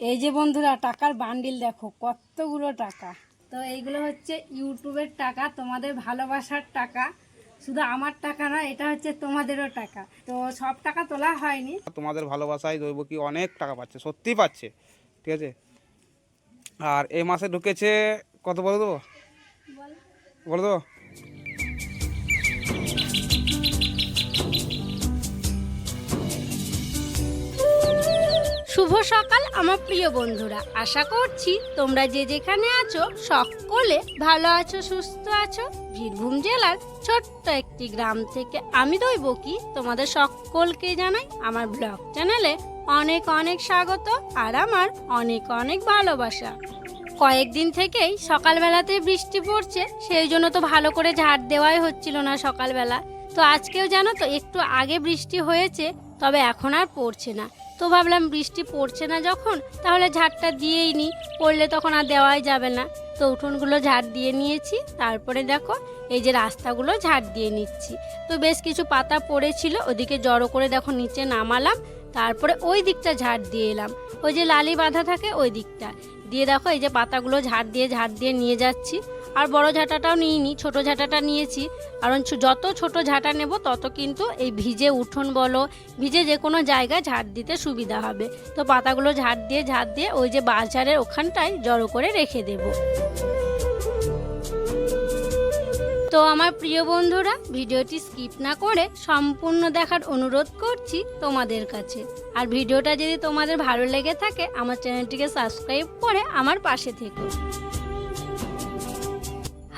এই যে বন্ধুরা, টাকার বান্ডিল দেখো, কতগুলো টাকা। তো এইগুলো হচ্ছে ইউটিউবের টাকা, তোমাদের ভালোবাসার টাকা। শুধু আমার টাকা না, এটা হচ্ছে তোমাদেরও টাকা। তো সব টাকা তোলা হয়নি। তোমাদের ভালোবাসায় দৈব কি অনেক টাকা পাচ্ছে সত্যিই পাচ্ছে, ঠিক আছে? আর এই মাসে ঢুকেছে, কত বলে দেবো বলে। দেবো শুভ সকাল, আমার প্রিয় বন্ধুরা। আশা করছি তোমরা যে যেখানে আছো, সকলে ভালো আছো, সুস্থ আছো। বীরভূম জেলার ছোট্ট একটি গ্রাম থেকে আমি দইব কি তোমাদের সকলকে জানাই আমার ব্লগ চ্যানেলে অনেক অনেক স্বাগত আর আমার অনেক অনেক ভালোবাসা। কয়েকদিন থেকেই সকালবেলাতে বৃষ্টি পড়ছে, সেই জন্য তো ভালো করে ঝাড় দেওয়াই হচ্ছিল না সকালবেলা। তো আজকেও জানো তো, একটু আগে বৃষ্টি হয়েছে, তবে এখন আর পড়ছে না। তো ভাবলাম বৃষ্টি পড়ছে না যখন, তাহলে ঝাড়টা দিয়েই নিই পড়লে তখন আর দেওয়াই যাবে না। তো উঠোনগুলো ঝাড় দিয়ে নিয়েছি, তারপরে দেখো এই যে রাস্তাগুলো ঝাড় দিয়ে নিচ্ছি। তো বেশ কিছু পাতা পড়েছিল, ওদিকে জড়ো করে দেখো নিচে নামালাম, তারপরে ওই দিকটা ঝাড় দিয়ে এলাম। ওই যে লালি বাঁধা থাকে ওই দিকটা। দিয়ে দেখো এই যে পাতাগুলো ঝাড় দিয়ে ঝাড় দিয়ে নিয়ে যাচ্ছি। আর বড় ঝাঁটাটাও নিইনি, ছোট ঝাঁটাটা নিয়েছি। কারণ যত ছোট ঝাঁটা নেব, তত কিন্তু এই ভিজে উঠোন বলো, ভিজে যে কোনো জায়গায় ঝাড় দিতে সুবিধা হবে। তো পাতাগুলো ঝাড় দিয়ে ঝাড় দিয়ে ওই যে বাজারের ওখানটায় জড়ো করে রেখে দেব। তো আমার প্রিয় বন্ধুরা, ভিডিওটি স্কিপ না করে সম্পূর্ণ দেখার অনুরোধ করছি তোমাদের কাছে। আর ভিডিওটা যদি তোমাদের ভালো লেগে থাকে, আমার চ্যানেলটিকে সাবস্ক্রাইব করে আমার পাশে থেকো।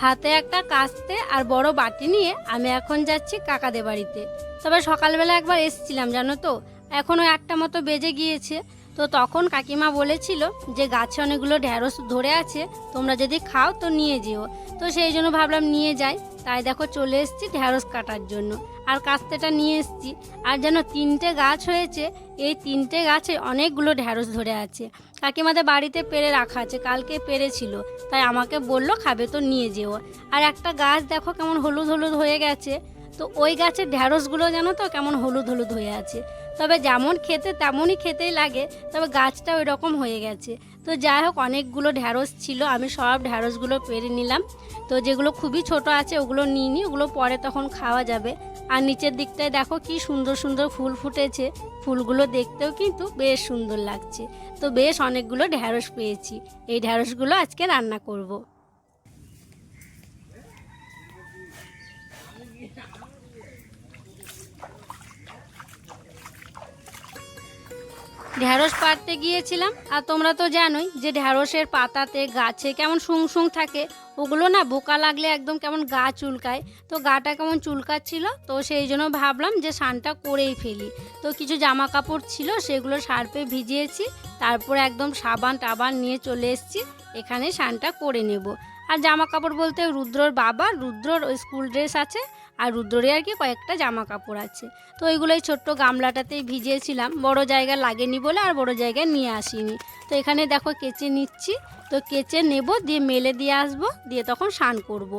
হাতে একটা কাস্তে আর বড় বাটি নিয়ে আমি এখন যাচ্ছি কাকাদের বাড়িতে। তবে সকালবেলা একবার এসেছিলাম, জানো তো? এখনও একটা মতো বেজে গিয়েছে। তো তখন কাকিমা বলেছিল যে গাছে অনেকগুলো ঢ্যাঁড়স ধরে আছে, তোমরা যদি খাও তো নিয়ে যেও। তো সেই জন্য ভাবলাম নিয়ে যাই। তাই দেখো চলে এসেছি ঢ্যাঁড়স কাটার জন্য। আর কাস্তেটা নিয়ে এসেছি। আর যেন তিনটে গাছ হয়েছে, এই তিনটে গাছে অনেকগুলো ঢ্যাঁড়স ধরে আছে। কাকিমাদের বাড়িতে পেরে রাখা আছে, কালকে পেরেছিল। তাই আমাকে বলল, খাবে তো নিয়ে যেও। আর একটা গাছ দেখো কেমন হলুদ হলুদ হয়ে গেছে। তো ওই গাছের ঢ্যাঁড়সগুলো জানো তো কেমন হলুদ হলুদ হয়ে আছে। তবে যেমন খেতে তেমনই খেতেই লাগে, তবে গাছটা ওই রকম হয়ে গেছে। তো যাই হোক, অনেকগুলো ঢ্যাঁড়স ছিল, আমি সব ঢ্যাঁড়সগুলো পেরে নিলাম। তো যেগুলো খুবই ছোট আছে, ওগুলো নিই ওগুলো পরে তখন খাওয়া যাবে। আর নিচের দিকটায় দেখো কি সুন্দর সুন্দর ফুল ফুটেছে, ফুলগুলো দেখতেও কিন্তু বেশ সুন্দর লাগছে। তো বেশ অনেকগুলো ঢ্যাঁড়স পেয়েছি, এই ঢ্যাঁড়সগুলো আজকে রান্না করব। ঢ্যাঁড়স পাড়তে গিয়েছিলাম, আর তোমরা তো জানোই যে ঢ্যাঁড়সের পাতাতে গাছে কেমন শুং শুং থাকে, ওগুলো না বোকা লাগলে একদম কেমন গা চুলকায়। তো গাটা কেমন চুলকাচ্ছিল, তো সেই জন্য ভাবলাম যে স্নানটা করেই ফেলি। তো কিছু জামা কাপড় ছিল, সেগুলো সার্পে ভিজিয়েছি, তারপর একদম সাবান টাবান নিয়ে চলে এসেছি, এখানে স্নানটা করে নেব। আর জামা কাপড় বলতে রুদ্রর বাবা, রুদ্রর ওই স্কুল ড্রেস আছে আর রুদ্ররে আর কি কয়েকটা জামা কাপড় আছে। তো ওইগুলোই ছোট্ট গামলাটাতেই ভিজিয়েছিলাম। বড় জায়গা লাগেনি বলে আর বড় জায়গায় নিয়ে আসিনি। তো এখানে দেখো কেচে নিচ্ছি। তো কেচে নেব, দিয়ে মেলে দিয়ে আসব, দিয়ে তখন স্নান করব।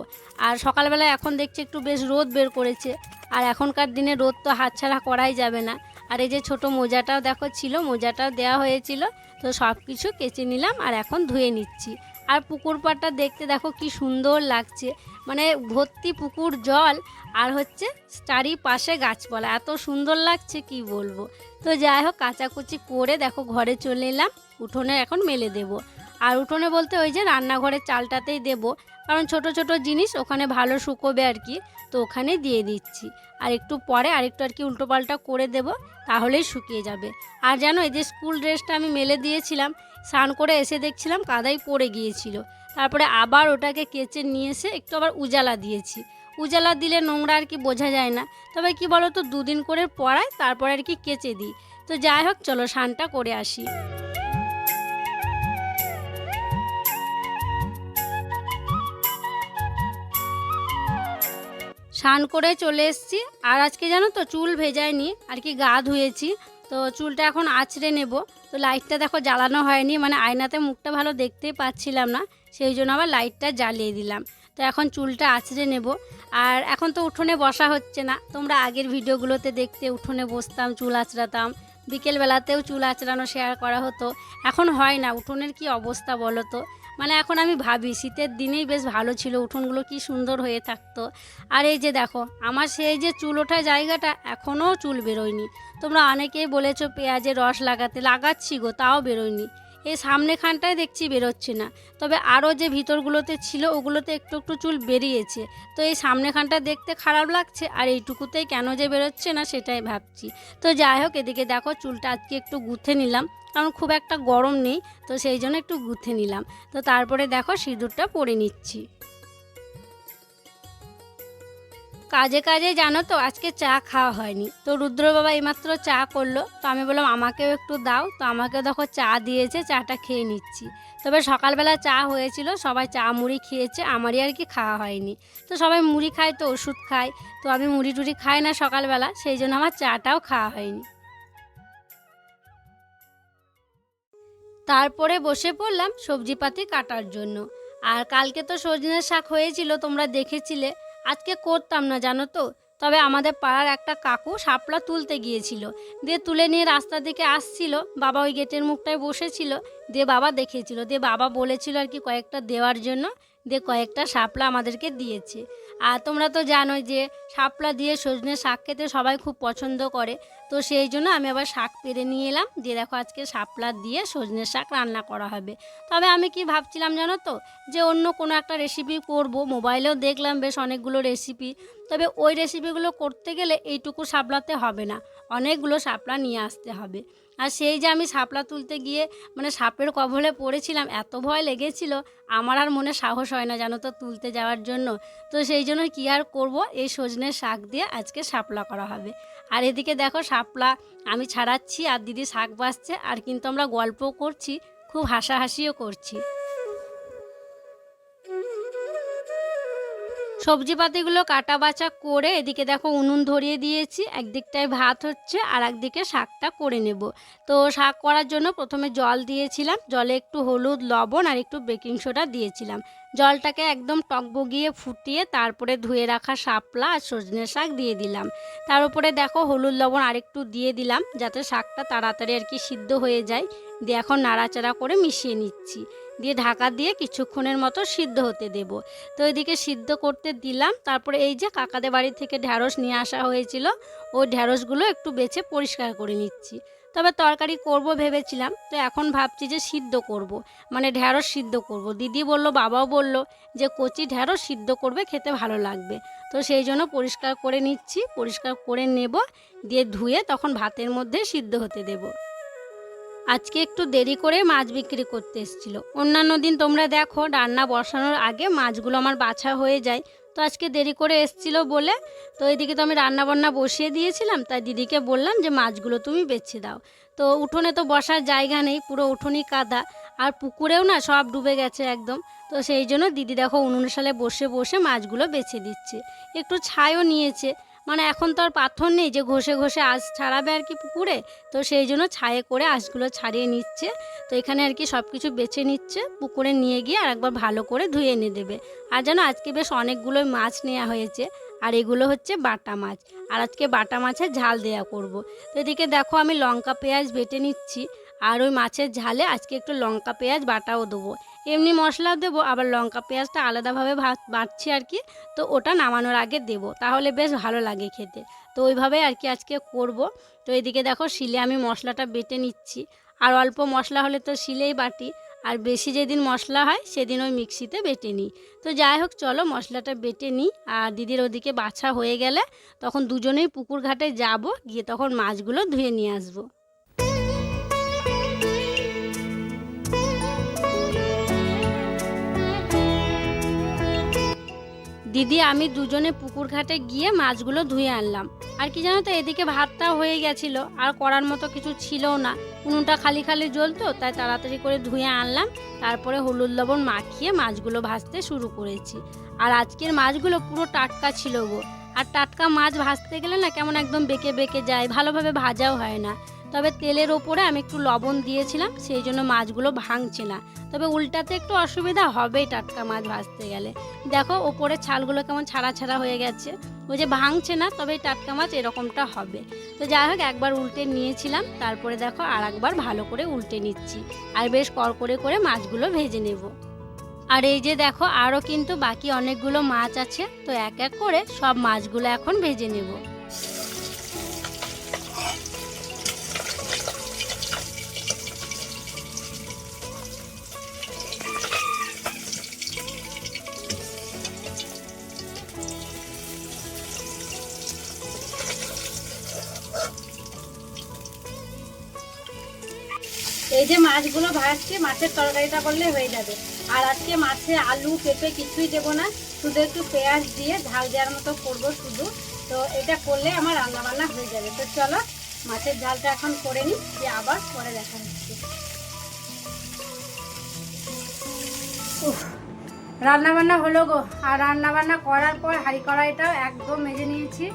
আর সকালবেলা এখন দেখছি একটু বেশ রোদ বের করেছে। আর এখনকার দিনে রোদ তো হাতছাড়া করাই যাবে না। আর এই যে ছোট মোজাটাও দেখো ছিল, মোজাটাও দেওয়া হয়েছিল। তো সব কিছু কেচে নিলাম আর এখন ধুয়ে নিচ্ছি। আর পুকুর পাড়টা দেখতে দেখো কি সুন্দর লাগছে। মানে ভর্তি পুকুর জল আর হচ্ছে চারি পাশে গাছপালা। এত সুন্দর লাগছে কি বলব? তো যাই হোক, কাচাকুচি করে দেখো ঘরে চলে এলাম। উঠোনে এখন মেলে দেব। আর উঠোনে বলতে ওই যে রান্নাঘরের চালটাতেই দেব। কারণ ছোট ছোট জিনিস ওখানে ভালো শুকোবে আর কি, তো ওখানে দিয়ে দিচ্ছি। আর একটু পরে আরেকটু আর কি উল্টোপাল্টা করে দেব, তাহলেই শুকিয়ে যাবে। আর জানো এই যে স্কুল ড্রেসটা আমি মেলে দিয়েছিলাম স্নান করে এসে দেখছিলাম কাদাই পড়ে গিয়েছিল। তারপরে আবার ওটাকে কেচে নিয়ে এসে একটু আবার উজালা দিয়েছি। উজালা দিলে নোংরা আর কি বোঝা যায় না। তবে কি বলো তো দুদিন করে পড়ায়, তারপরে আর কি কেচে দিই। তো যাই হোক, চলো স্নানটা করে আসি। স্নান করে চলে এসেছি। আর আজকে জানো তো, চুল ভেজায়নি, আর কি গা ধুয়েছি। তো চুলটা এখন আছড়ে নেব। তো লাইটটা দেখো জ্বালানো হয়নি মানে আয়নাতে মুখটা ভালো দেখতেই পাচ্ছিলাম না, সেই জন্য আবার লাইটটা জ্বালিয়ে দিলাম। তো এখন চুলটা আছড়ে নেব। আর এখন তো উঠোনে বসা হচ্ছে না, তোমরা আগের ভিডিওগুলোতে দেখতে উঠোনে বসতাম, চুল আঁচড়াতাম, বিকেলবেলাতেও চুল আঁচড়ানো শেয়ার করা হতো। এখন হয় না, উঠোনের কি অবস্থা বলো তো? মানে এখন আমি ভাবি, শীতের দিনেই বেশ ভালো ছিল, উঠোনগুলো কি সুন্দর হয়ে থাকতো। আর এই যে দেখো, আমার সেই যে চুল ওঠা জায়গাটা এখনও চুল বেরোয়নি। তোমরা অনেকেই বলেছ পেঁয়াজের রস লাগাতে, লাগাচ্ছি গো, তাও বেরোয়নি। এই সামনেখানটায় দেখছি বেরোচ্ছে না। তবে আরও যে ভিতরগুলোতে ছিল, ওগুলোতে একটু একটু চুল বেরিয়েছে। তো এই সামনেখানটা দেখতে খারাপ লাগছে, আর এইটুকুতেই কেন যে বেরোচ্ছে না, সেটাই ভাবছি। তো যাই হোক, এদিকে দেখো চুলটা আজকে একটু গুঁথে নিলাম। কারণ খুব একটা গরম নেই, তো সেই জন্য একটু গুঁথে নিলাম। তো তারপরে দেখো সিঁদুরটা পরে নিচ্ছি। কাজে কাজে জানো তো, আজকে চা খাওয়া হয়নি। তো রুদ্র বাবা এইমাত্র চা করল, তো আমি বললাম আমাকেও একটু দাও, তো আমাকে দেখো চা দিয়েছে, চাটা খেয়ে নিচ্ছি। তবে সকালবেলা চা হয়েছিল, সবাই চা মুড়ি খেয়েছে, আমারই আর কি খাওয়া হয়নি। তো সবাই মুড়ি খায় তো ওষুধ খায়, তো আমি মুড়ি টুড়ি খাই না সকালবেলা, সেই জন্য আমার চাটাও খাওয়া হয়নি। তারপরে বসে পড়লাম সবজিপাতি কাটার জন্য। আর কালকে তো সজনের শাক হয়েছিল, তোমরা দেখেছিলে। আজকে করতাম না, জানো তো? তবে আমাদের পাড়ার একটা কাকু সাপলা তুলতে গিয়েছিল। দিয়ে তুলে নিয়ে রাস্তা দিকে আসছিল, বাবা ওই গেটের মুখটায় বসেছিল। দিয়ে বাবা দেখেছিল দিয়ে বাবা বলেছিল আর কি কয়েকটা দেওয়ার জন্য। দিয়ে কয়েকটা শাপলা আমাদেরকে দিয়েছে। আর তোমরা তো জানোই যে শাপলা দিয়ে সজনে শাক খেতে সবাই খুব পছন্দ করে। তো সেই জন্য আমি আবার শাক পেরে নিয়ে এলাম। দিয়ে দেখো আজকে শাপলা দিয়ে সজনে শাক রান্না করা হবে। তবে আমি কি ভাবছিলাম জানো তো? যে অন্য কোনো একটা রেসিপি করব। মোবাইলেও দেখলাম বেশ অনেকগুলো রেসিপি তবে ওই রেসিপিগুলো করতে গেলে এইটুকু শাপলাতে হবে না। অনেকগুলো শাপলা নিয়ে আসতে হবে। আর সেই যে আমি শাপলা তুলতে গিয়ে মানে সাপের কবলে পড়েছিলাম, এত ভয় লেগেছিল, আমার আর মনে সাহস হয় না জানো তো তুলতে যাওয়ার জন্য। তো সেই জন্য কী আর করব? এই সজনের শাক দিয়ে আজকে শাপলা করা হবে। আর এদিকে দেখো শাপলা আমি ছাড়াচ্ছি, আর দিদি শাক বাসছে আর কিন্তু আমরা গল্পও করছি, খুব হাসাহাসিও করছি। সবজিপাতিগুলো কাটা বাছা করে এদিকে দেখো উনুন ধরিয়ে দিয়েছি, একদিকটায় ভাত হচ্ছে আর একদিকে শাকটা করে নেব। তো শাক করার জন্য প্রথমে জল দিয়েছিলাম, জলে একটু হলুদ, লবণ আর একটু বেকিং সোডা দিয়েছিলাম। জলটাকে একদম টকবগিয়ে ফুটিয়ে তারপরে ধুয়ে রাখা শাপলা আর সজনে শাক দিয়ে দিলাম। তার উপরে দেখো হলুদ লবণ আরেকটু দিয়ে দিলাম যাতে শাকটা তাড়াতাড়ি আর কি সিদ্ধ হয়ে যায়। দিয়ে এখন নাড়াচাড়া করে মিশিয়ে নিচ্ছি। দিয়ে ঢাকা দিয়ে কিছুক্ষণের মতো সিদ্ধ হতে দেব। তো এদিকে সিদ্ধ করতে দিলাম। তারপরে এই যে কাকাদের বাড়ি থেকে ঢ্যাঁড়স নিয়ে আসা হয়েছিল, ওই ঢ্যাঁড়সগুলো একটু বেছে পরিষ্কার করে নিচ্ছি। তবে তরকারি করব ভেবেছিলাম, তো এখন ভাবছি যে সিদ্ধ করব। মানে ঢ্যাঁড়স সিদ্ধ করব। দিদি বলল, বাবাও বলল যে কচি ঢ্যাঁড়স সিদ্ধ করবে, খেতে ভালো লাগবে তো সেই জন্য পরিষ্কার করে নিচ্ছি, পরিষ্কার করে নেব, দিয়ে ধুয়ে তখন ভাতের মধ্যে সিদ্ধ হতে দেবো আজকে একটু দেরি করে মাছ বিক্রি করতে এসেছিল অন্যান্য দিন তোমরা দেখো, রান্না বসানোর আগে মাছগুলো আমার বাছা হয়ে যায় তো আজকে দেরি করে এসছিল বলে, তো এদিকে তো আমি রান্না বান্না বসিয়ে দিয়েছিলাম, তাই দিদিকে বললাম যে মাছগুলো তুমি বেছে দাও। তো উঠোনে তো বসার জায়গা নেই, পুরো উঠোনই কাদা, আর পুকুরেও না সব ডুবে গেছে একদম। তো সেই জন্য দিদি দেখো উনুন সালে বসে বসে মাছগুলো বেছে দিচ্ছে। একটু ছাইও নিয়েছে মানে এখন তো আর পাথর নেই যে ঘষে ঘষে আঁশ ছাড়াবে আর কি পুকুরে, তো সেই জন্য ছায়ে করে আঁশগুলো ছাড়িয়ে নিচ্ছে। তো এখানে আর কি সব কিছু বেছে নিচ্ছে, পুকুরে নিয়ে গিয়ে আর একবার ভালো করে ধুয়ে এনে দেবে। আর যেন আজকে বেশ অনেকগুলোই মাছ নেওয়া হয়েছে, আর এগুলো হচ্ছে বাটা মাছ। আর আজকে বাটা মাছের ঝাল দেয়া করব। তো এদিকে দেখো, আমি লঙ্কা পেঁয়াজ বেটে নিচ্ছি, আর ওই মাছের ঝালে আজকে একটু লঙ্কা পেঁয়াজ বাটাও দেবো। এমনি মশলা দেবো, আবার লঙ্কা পেঁয়াজটা আলাদাভাবে বাটছি আর কি, তো ওটা নামানোর আগে দেব, তাহলে বেশ ভালো লাগে খেতে। তো ওইভাবে আর কি আজকে করব। তো এদিকে দেখো শিলে আমি মশলাটা বেটে নিচ্ছি, আর অল্প মশলা হলে তো শিলেই বাটি, আর বেশি যেদিন মশলা হয় সেদিন ওই মিক্সিতে বেটে নিই। তো যাই হোক, চলো মশলাটা বেটে নিই, আর দিদির ওদিকে বাছা হয়ে গেলে তখন দুজনেই পুকুর ঘাটে যাব, গিয়ে তখন মাছগুলো ধুয়ে নিয়ে আসব। দিদি, আমি দুজনে পুকুর ঘাটে গিয়ে মাছগুলো ধুয়ে আনলাম। আর কি জানো তো, এদিকে ভাতটা হয়ে গেছিল, আর করার মতো কিছু ছিলও না। উনুনটা খালি খালি জ্বলতো, তাই তাড়াতাড়ি করে ধুয়ে আনলাম। তারপরে হলুদ লবণ মাখিয়ে মাছগুলো ভাজতে শুরু করেছি। আর আজকের মাছগুলো পুরো টাটকা ছিল গো। আর টাটকা মাছ ভাজতে গেলে না, কেমন একদম বেঁকে বেঁকে যায়, ভালোভাবে ভাজাও হয় না। তবে তেলের ওপরে আমি একটু লবণ দিয়েছিলাম, সেই জন্য মাছগুলো ভাঙছে না। তবে উল্টাতে একটু অসুবিধা হবেই টাটকা মাছ ভাজতে গেলে। দেখো, ওপরে ছালগুলো কেমন ছাড়া ছাড়া হয়ে গেছে। ওই যে ভাঙছে না, তবে টাটকা মাছ এরকমটা হবে। তো যাই হোক, একবার উল্টে নিয়েছিলাম, তারপরে দেখো আর একবার ভালো করে উল্টে নিচ্ছি। আর বেশ কড়কড়ে করে মাছগুলো ভেজে নেব। আর এই যে দেখো, আরও কিন্তু বাকি অনেকগুলো মাছ আছে, তো এক এক করে সব মাছগুলো এখন ভেজে নেব। এই যে মাছগুলো ভাজছি, মাছের তরকারিটা করলে হয়ে যাবে। আর আজকে মাছে আলু, পেঁপে কিছুই দেবো না, শুধু একটু পেঁয়াজ দিয়ে ঝাল দেওয়ার মতো করব শুধু। তো এটা করলে আমার রান্না বান্না হয়ে যাবে। তো চলো, মাছের ঝালটা এখন করে নিই, দিয়ে আবার পরে দেখা হচ্ছে। রান্না বান্না হলো গো। আর রান্না বান্না করার পর হাঁড়ি কড়াইটাও একদম মেজে নিয়েছি।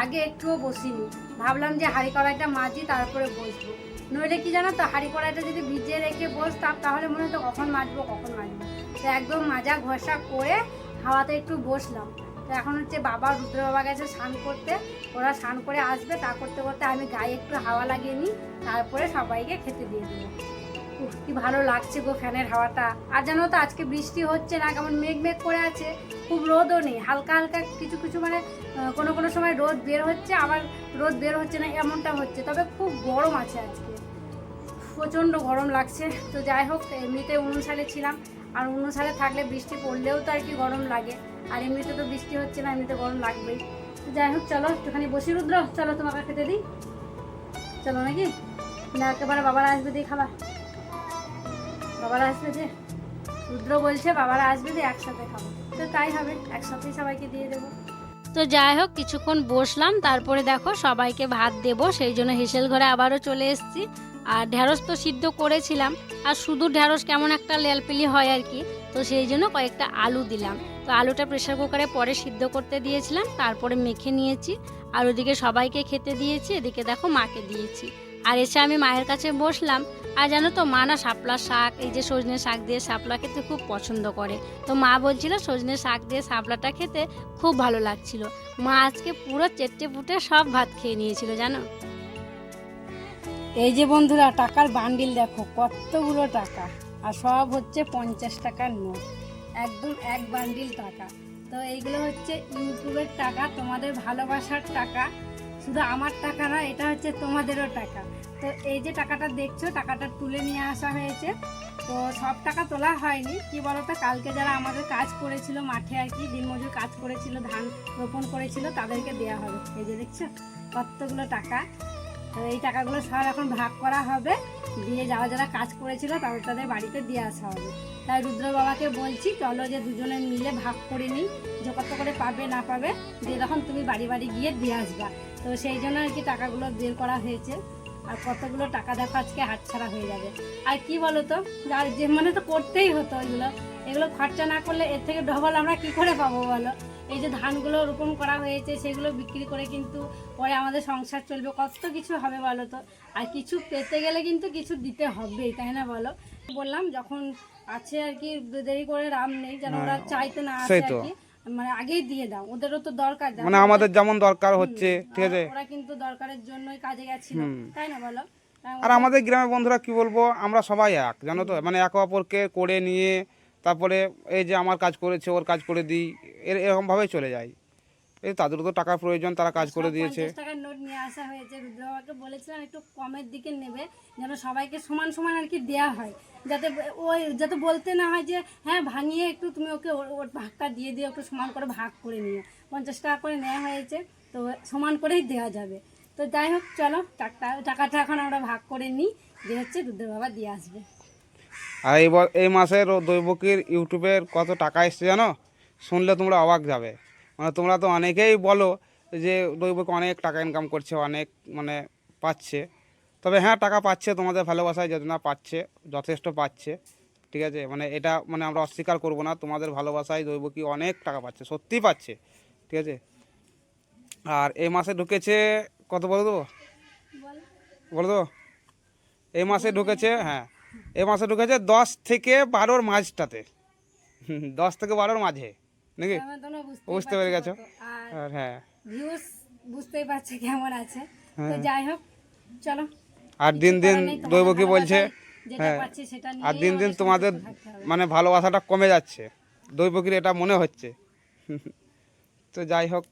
আগে একটুও বসিনি। ভাবলাম যে হাঁড়ি কড়াইটা মাজি, তারপরে বসবো। নইলে কি জানো তো, হাঁড়ি কড়াইটা যদি ভিজিয়ে রেখে বসতাম, তাহলে মনে হতো কখন মাজবো কখন মাজবো। তো একদম মাজা ঘষা করে হাওয়াতে একটু বসলাম। তো এখন হচ্ছে বাবা রুদ্র বাবা গেছে স্নান করতে। ওরা স্নান করে আসবে, তা করতে করতে আমি গায়ে একটু হাওয়া লাগিয়ে নিই, তারপরে সবাইকে খেতে দিয়ে দেবো। কি ভালো লাগছে গো ফ্যানের হাওয়াটা। আর জানো তো, আজকে বৃষ্টি হচ্ছে না, কেমন মেঘ মেঘ করে আছে, খুব রোদও নেই। হালকা হালকা কিছু কিছু মানে কোনো কোনো সময় রোদ বের হচ্ছে, আবার রোদ বের হচ্ছে না, এমনটা হচ্ছে। তবে খুব গরম আছে আজকে। প্রচণ্ড গরম লাগছে। তো যাই হোক, এমনিতে উনুন সালে ছিলাম। আর উনুন সালে থাকলে বৃষ্টি পড়লেও তো আর কি গরম লাগে। আর এমনিতে তো বৃষ্টি হচ্ছে না, এমনিতে গরম লাগবেই। তো যাই হোক, চলো একটুখানি বসি রুদ্র। চলো তোমাকে খেতে দিই। চলো নাকি? না, একেবারে বাবারা আসবে দিয়ে খাবার বাবারা আসবে যে? রুদ্র বলছে, বাবারা আসবে দিয়ে একসাথে খাব। তো তাই হবে, একসাথেই সবাইকে দিয়ে দেবো। তো যাই হোক, কিছুক্ষণ বসলাম। তারপরে দেখো সবাইকে ভাত দেবো, সেই জন্য হেসেল ঘরে আবারও চলে এসেছি। আর ঢ্যাঁড়স তো সিদ্ধ করেছিলাম, আর শুধু ঢ্যাঁড়স কেমন একটা লেলপিলি হয় আর কি, তো সেই জন্য কয়েকটা আলু দিলাম। তো আলুটা প্রেশার কুকারে পরে সিদ্ধ করতে দিয়েছিলাম, তারপরে মেখে নিয়েছি, আর ওদিকে সবাইকে খেতে দিয়েছি, এদিকে দেখো মাকে দিয়েছি। আর এসে আমি মায়ের কাছে বসলাম, আর জানো তো মা না শাপলা শাক, এই যে সজনে শাক দিয়ে শাপলা খেতে খুব পছন্দ করে। তো মা বলছিল সজনে শাক দিয়ে শাপলাটা খেতে খুব ভালো লাগছিল। মা আজকে পুরো চেটে পুটে সব ভাত খেয়ে নিয়েছিল, জানো? এই যে বন্ধুরা, টাকার বান্ডিল দেখো, কতগুলো টাকা। আর সব হচ্ছে পঞ্চাশ টাকার নোট। একদম এক বান্ডিল টাকা। তো এইগুলো হচ্ছে ইউটিউবের টাকা, তোমাদের ভালোবাসার টাকা। শুধু আমার টাকা না, এটা হচ্ছে তোমাদেরও টাকা। তো এই যে টাকাটা দেখছ, টাকাটা তুলে নিয়ে আসা হয়েছে। তো সব টাকা তোলা হয়নি। কি বলতো, কালকে যারা আমাদের কাজ করেছিল মাঠে আর কি, দিনমজুর কাজ করেছিল, ধান রোপণ করেছিল, তাদেরকে দেওয়া হবে। এই যে দেখছ, কতগুলো টাকা। এই টাকাগুলো সব এখন ভাগ করা হবে। দিয়ে যারা যারা কাজ করেছিল তাদের তাদের বাড়িতে দিয়ে আসা হবে। তাই রুদ্র বাবাকে বলছি, চলো যে দুজনে মিলে ভাগ করে নিই, যে কত করে পাবে না পাবে, দিয়ে তখন তুমি বাড়ি বাড়ি গিয়ে দিয়ে আসবা। তো সেই জন্য আর কি টাকাগুলো বের করা হয়েছে। আর কতগুলো টাকা দেখো আজকে হাতছাড়া হয়ে যাবে। আর কি বলো তো আর যে মানে তো করতেই হতো এগুলো। এগুলো খরচা না করলে এর থেকে ডবল আমরা কি করে পাবো বলো? এই যে ধানগুলো রোপণ করা হয়েছে সেগুলো বিক্রি করে কিন্তু পরে আমাদের সংসার চলবে। কত কিছু হবে বলো তো? আর কিছু পেতে গেলে কিন্তু কিছু দিতে হবেই তাই না বলো? বললাম যখন আছে আর কি দেরি করে রাম নেই যেন ওরা চাইতে না আসে আর কি মানে আগেই দিয়ে দাও ওদেরও তো দরকার মানে আমাদের যেমন দরকার হচ্ছে ঠিক আছে? ওরা কিন্তু দরকারের জন্যই কাজে গেছিল তাই না বলো? আর আমাদের গ্রামের বন্ধুরা কি বলব আমরা সবাই এক জানো তো? মানে একে অপরকে করে নিয়ে তারপরে এই যে আমার কাজ করেছে ওর কাজ করে দিই এর এরকমভাবেই চলে যায়। এই তাদেরও তো টাকার প্রয়োজন তারা কাজ করে দিয়েছে। টাকার নোট নিয়ে আসা হয়েছে। বলেছিলাম একটু কমের দিকে নেবে যেন সবাইকে সমান সমান আর কি হয়। যাতে ওই যাতে বলতে না হয় যে হ্যাঁ ভাঙিয়ে একটু তুমি ওকে ওর- ভাগটা দিয়ে দিয়ে সমান করে ভাগ করে নিও। পঞ্চাশ টাকা করে নেওয়া হয়েছে তো সমান করেই দেওয়া যাবে। তো যাই হোক চলো টাকা টাকাটা এখন আমরা ভাগ করে নিই দিয়ে হচ্ছে রুদ্র বাবা দিয়ে আসবে। আর এই এই মাসের দৈবকীর ইউটিউবের কত টাকা এসছে জানো? শুনলে তোমরা অবাক যাবে। মানে তোমরা তো অনেকেই বলো যে দৈবক অনেক টাকা ইনকাম করছে, অনেক মানে পাচ্ছে। তবে হ্যাঁ টাকা পাচ্ছে, তোমাদের ভালোবাসায় যত না পাচ্ছে, যথেষ্ট পাচ্ছে। ঠিক আছে? মানে এটা মানে আমরা অস্বীকার করব না, তোমাদের ভালোবাসায় দৈবকী অনেক টাকা পাচ্ছে সত্যিই পাচ্ছে। ঠিক আছে? আর এই মাসে ঢুকেছে, কত বলে দেবো বলে দেবো এই মাসে ঢুকেছে হ্যাঁ। এই মাসে ঢুকেছে দশ থেকে বারোর মাঝটাতে। দশ থেকে বারোর মাঝে নাকি? বুঝতে পেরে গেছো? আর হ্যাঁ। বুঝতেই পারছে কেমন আছে। তো হ্যাঁ। যাই হোক চলো। আর দিন দিন দৈব কি বলছে? হ্যাঁ। আর দিন দিন তোমাদের। মানে ভালোবাসাটা কমে যাচ্ছে। দৈবকীর এটা মনে হচ্ছে। তো যাই হোক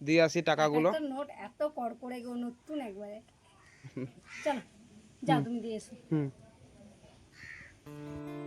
দিয়ে আসি টাকাগুলো। নোট এত কড়কড়ে গো নতুন একবারে। চলো। যাও তুমি দিয়ে এসো।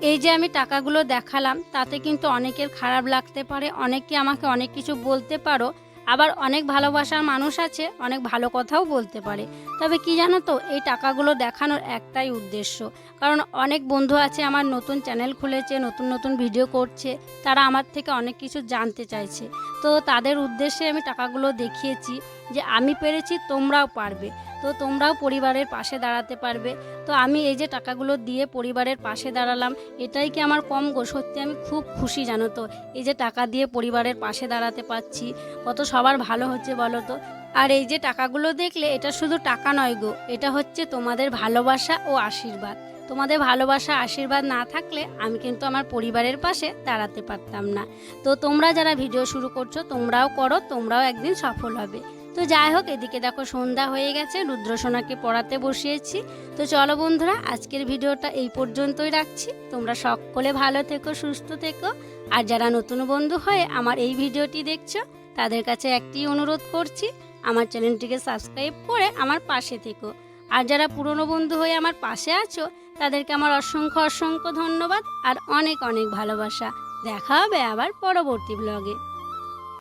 এই যে আমি টাকাগুলো দেখালাম তাতে কিন্তু অনেকের খারাপ লাগতে পারে অনেকে আমাকে অনেক কিছু বলতে পারো আবার অনেক ভালোবাসার মানুষ আছে অনেক ভালো কথাও বলতে পারে। তবে কি জানো তো এই টাকাগুলো দেখানোর একটাই উদ্দেশ্য। কারণ অনেক বন্ধু আছে আমার নতুন চ্যানেল খুলেছে নতুন নতুন ভিডিও করছে তারা আমার থেকে অনেক কিছু জানতে চাইছে। তো তাদের উদ্দেশ্যে আমি টাকাগুলো দেখিয়েছি যে আমি পেরেছি তোমরাও পারবে। তো তোমরাও পরিবারের পাশে দাঁড়াতে পারবে। তো আমি এই যে টাকাগুলো দিয়ে পরিবারের পাশে দাঁড়ালাম, এটাই কি আমার কম গো? সত্যি আমি খুব খুশি, জানো তো। এই যে টাকা দিয়ে পরিবারের পাশে দাঁড়াতে পারছি, কত সবার ভালো হচ্ছে বলো তো? আর এই যে টাকাগুলো দেখলে, এটা শুধু টাকা নয় গো, এটা হচ্ছে তোমাদের ভালোবাসা ও আশীর্বাদ। তোমাদের ভালোবাসা, আশীর্বাদ না থাকলে আমি কিন্তু আমার পরিবারের পাশে দাঁড়াতে পারতাম না। তো তোমরা যারা ভিডিও শুরু করছ, তোমরাও করো, তোমরাও একদিন সফল হবে। তো যাই হোক, এদিকে দেখো সন্ধ্যা হয়ে গেছে, রুদ্রসোনাকে পড়াতে বসিয়েছি। তো চলো বন্ধুরা, আজকের ভিডিওটা এই পর্যন্তই রাখছি। তোমরা সকলে ভালো থেকো, সুস্থ থেকো। আর যারা নতুন বন্ধু হয়ে আমার এই ভিডিওটি দেখছ, তাদের কাছে একটি অনুরোধ করছি, আমার চ্যানেলটিকে সাবস্ক্রাইব করে আমার পাশে থেকো। আর যারা পুরনো বন্ধু হয়ে আমার পাশে আছো, তাদেরকে আমার অসংখ্য অসংখ্য ধন্যবাদ আর অনেক অনেক ভালোবাসা। দেখা হবে আবার পরবর্তী ব্লগে